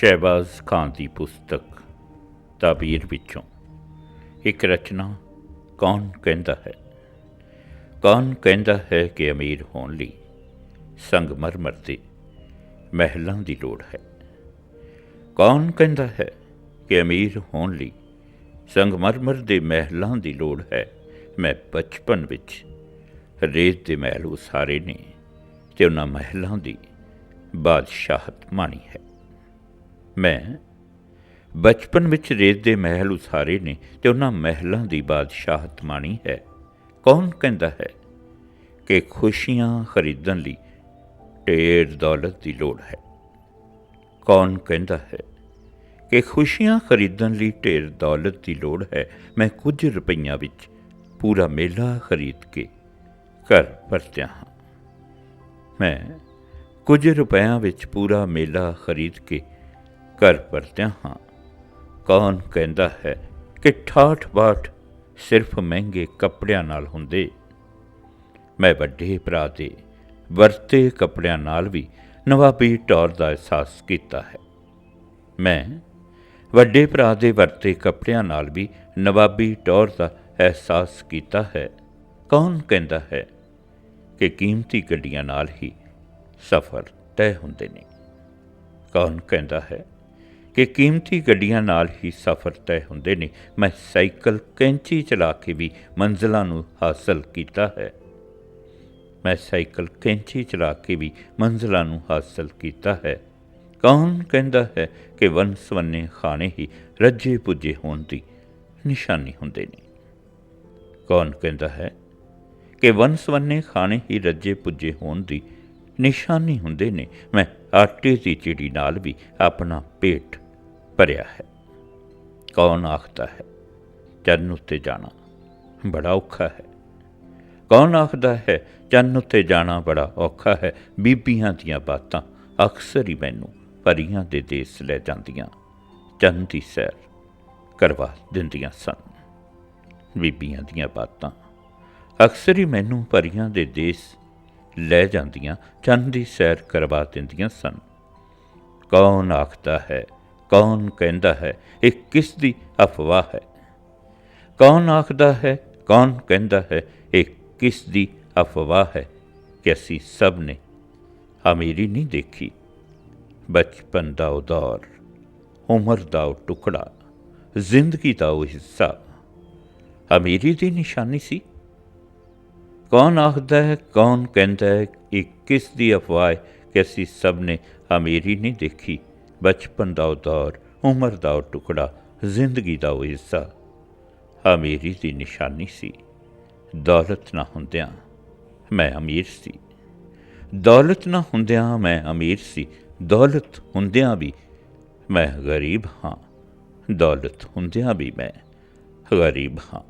ਸ਼ਹਿਬਾਜ਼ ਖਾਨ ਦੀ ਪੁਸਤਕ ਤਾਬੀਰ ਵਿੱਚੋਂ। ਇੱਕ ਰਚਨਾ ਕੌਣ ਕਹਿੰਦਾ ਹੈ? ਕੌਣ ਕਹਿੰਦਾ ਹੈ ਕਿ ਅਮੀਰ ਹੋਣ ਲਈ ਸੰਗਮਰਮਰ ਦੇ ਮਹਿਲਾਂ ਦੀ ਲੋੜ ਹੈ? ਕੌਣ ਕਹਿੰਦਾ ਹੈ ਕਿ ਅਮੀਰ ਹੋਣ ਲਈ ਸੰਗਮਰਮਰ ਦੇ ਮਹਿਲਾਂ ਦੀ ਲੋੜ ਹੈ? ਮੈਂ ਬਚਪਨ ਵਿੱਚ ਰੇਤ ਦੇ ਮਹਿਲ ਉਸਾਰੇ ਨੇ ਤੇ ਉਹਨਾਂ ਮਹਿਲਾਂ ਦੀ ਬਾਦਸ਼ਾਹਤ ਮਾਣੀ ਹੈ। ਮੈਂ ਬਚਪਨ ਵਿੱਚ ਰੇਤ ਦੇ ਮਹਿਲ ਉਸਾਰੇ ਨੇ ਤੇ ਉਹਨਾਂ ਮਹਿਲਾਂ ਦੀ ਬਾਦਸ਼ਾਹਤ ਮਾਣੀ ਹੈ। ਕੌਣ ਕਹਿੰਦਾ ਹੈ ਕਿ ਖੁਸ਼ੀਆਂ ਖਰੀਦਣ ਲਈ ਢੇਰ ਦੌਲਤ ਦੀ ਲੋੜ ਹੈ? ਕੌਣ ਕਹਿੰਦਾ ਹੈ ਕਿ ਖੁਸ਼ੀਆਂ ਖਰੀਦਣ ਲਈ ਢੇਰ ਦੌਲਤ ਦੀ ਲੋੜ ਹੈ? ਮੈਂ ਕੁਝ ਰੁਪਈਆਂ ਵਿੱਚ ਪੂਰਾ ਮੇਲਾ ਖਰੀਦ ਕੇ ਘਰ ਪਰਤਿਆ ਹਾਂ। ਮੈਂ ਕੁਝ ਰੁਪਇਆਂ ਵਿੱਚ ਪੂਰਾ ਮੇਲਾ ਖਰੀਦ ਕੇ ਘਰ ਪਰਤਿਆ ਹਾਂ। ਕੌਣ ਕਹਿੰਦਾ ਹੈ ਕਿ ਠਾਠ ਬਾਠ ਸਿਰਫ ਮਹਿੰਗੇ ਕੱਪੜਿਆਂ ਨਾਲ ਹੁੰਦੇ। ਮੈਂ ਵੱਡੇ ਭਰਾ ਦੇ ਵਰਤੇ ਕੱਪੜਿਆਂ ਨਾਲ ਵੀ ਨਵਾਬੀ ਟੌਰ ਦਾ ਅਹਿਸਾਸ ਕੀਤਾ ਹੈ। ਮੈਂ ਵੱਡੇ ਭਰਾ ਦੇ ਵਰਤੇ ਕੱਪੜਿਆਂ ਨਾਲ ਵੀ ਨਵਾਬੀ ਟੌਰ ਦਾ ਅਹਿਸਾਸ ਕੀਤਾ ਹੈ। ਕੌਣ ਕਹਿੰਦਾ ਹੈ ਕਿ ਕੀਮਤੀ ਗੱਡੀਆਂ ਨਾਲ ਹੀ ਸਫ਼ਰ ਤੈਅ ਹੁੰਦੇ ਨੇ। ਕੌਣ ਕਹਿੰਦਾ ਹੈ ਕਿ ਕੀਮਤੀ ਗੱਡੀਆਂ ਨਾਲ ਹੀ ਸਫ਼ਰ ਤੈਅ ਹੁੰਦੇ ਨੇ। ਮੈਂ ਸਾਈਕਲ, ਕੈਂਚੀ ਚਲਾ ਕੇ ਵੀ ਮੰਜ਼ਲਾਂ ਨੂੰ ਹਾਸਲ ਕੀਤਾ ਹੈ। ਮੈਂ ਸਾਈਕਲ, ਕੈਂਚੀ ਚਲਾ ਕੇ ਵੀ ਮੰਜ਼ਲਾਂ ਨੂੰ ਹਾਸਲ ਕੀਤਾ ਹੈ। ਕੌਣ ਕਹਿੰਦਾ ਹੈ ਕਿ ਵੰਸਵੰਨੇ ਖਾਣੇ ਹੀ ਰੱਜੇ ਪੁੱਜੇ ਹੋਣ ਦੀ ਨਿਸ਼ਾਨੀ ਹੁੰਦੇ ਨੇ? ਕੌਣ ਕਹਿੰਦਾ ਹੈ ਕਿ ਵੰਸਵੰਨੇ ਖਾਣੇ ਹੀ ਰੱਜੇ ਪੁੱਜੇ ਹੋਣ ਦੀ ਨਿਸ਼ਾਨੀ ਹੁੰਦੇ ਨੇ? ਮੈਂ ਆਟੇ ਦੀ ਚਿੜੀ ਨਾਲ ਵੀ ਆਪਣਾ ਪੇਟ ਭਰਿਆ ਹੈ। ਕੌਣ ਆਖਦਾ ਹੈ, ਚੰਨ ਉੱਤੇ ਜਾਣਾ ਬੜਾ ਔਖਾ ਹੈ। ਕੌਣ ਆਖਦਾ ਹੈ, ਚੰਨ ਉੱਤੇ ਜਾਣਾ ਬੜਾ ਔਖਾ ਹੈ। ਬੀਬੀਆਂ ਦੀਆਂ ਬਾਤਾਂ ਅਕਸਰ ਹੀ ਮੈਨੂੰ ਪਰੀਆਂ ਦੇ ਦੇਸ ਲੈ ਜਾਂਦੀਆਂ, ਚੰਨ ਦੀ ਸੈਰ ਕਰਵਾ ਦਿੰਦੀਆਂ ਸਨ। ਬੀਬੀਆਂ ਦੀਆਂ ਬਾਤਾਂ ਅਕਸਰ ਹੀ ਮੈਨੂੰ ਪਰੀਆਂ ਦੇ ਦੇਸ ਲੈ ਜਾਂਦੀਆਂ, ਚੰਨ ਦੀ ਸੈਰ ਕਰਵਾ ਦਿੰਦੀਆਂ ਸਨ। ਕੌਣ ਆਖਦਾ ਹੈ, ਕੌਣ ਕਹਿੰਦਾ ਹੈ, ਇਹ ਕਿਸ ਦੀ ਅਫਵਾਹ ਹੈ? ਕੌਣ ਆਖਦਾ ਹੈ, ਕੌਣ ਕਹਿੰਦਾ ਹੈ, ਇਹ ਕਿਸ ਦੀ ਅਫਵਾਹ ਹੈ ਕਿ ਅਸੀਂ ਸਭ ਨੇ ਅਮੀਰੀ ਨਹੀਂ ਦੇਖੀ? ਬਚਪਨ ਦਾ ਉਹ ਦੌਰ ਉਮਰ ਦਾ ਉਹ ਟੁਕੜਾ, ਜ਼ਿੰਦਗੀ ਦਾ ਉਹ ਹਿੱਸਾ। ਅਮੀਰੀ ਦੀ ਨਿਸ਼ਾਨੀ ਸੀ। ਕੌਣ ਆਖਦਾ ਹੈ, ਕੌਣ ਕਹਿੰਦਾ ਹੈ ਇਹ ਕਿਸ ਦੀ ਅਫਵਾਹ ਹੈ ਕਿ ਅਸੀਂ ਸਭ ਨੇ ਅਮੀਰੀ ਨਹੀਂ ਦੇਖੀ। ਬਚਪਨ ਦਾ ਉਹ ਦੌਰ, ਉਮਰ ਦਾ ਉਹ ਟੁਕੜਾ, ਜ਼ਿੰਦਗੀ ਦਾ ਉਹ ਹਿੱਸਾ। ਅਮੀਰੀ ਦੀ ਨਿਸ਼ਾਨੀ ਸੀ, ਦੌਲਤ ਨਾ ਹੁੰਦਿਆਂ ਮੈਂ ਅਮੀਰ ਸੀ। ਦੌਲਤ ਨਾ ਹੁੰਦਿਆਂ ਮੈਂ ਅਮੀਰ ਸੀ, ਦੌਲਤ ਹੁੰਦਿਆਂ ਵੀ ਮੈਂ ਗਰੀਬ ਹਾਂ। ਦੌਲਤ ਹੁੰਦਿਆਂ ਵੀ ਮੈਂ ਗਰੀਬ ਹਾਂ।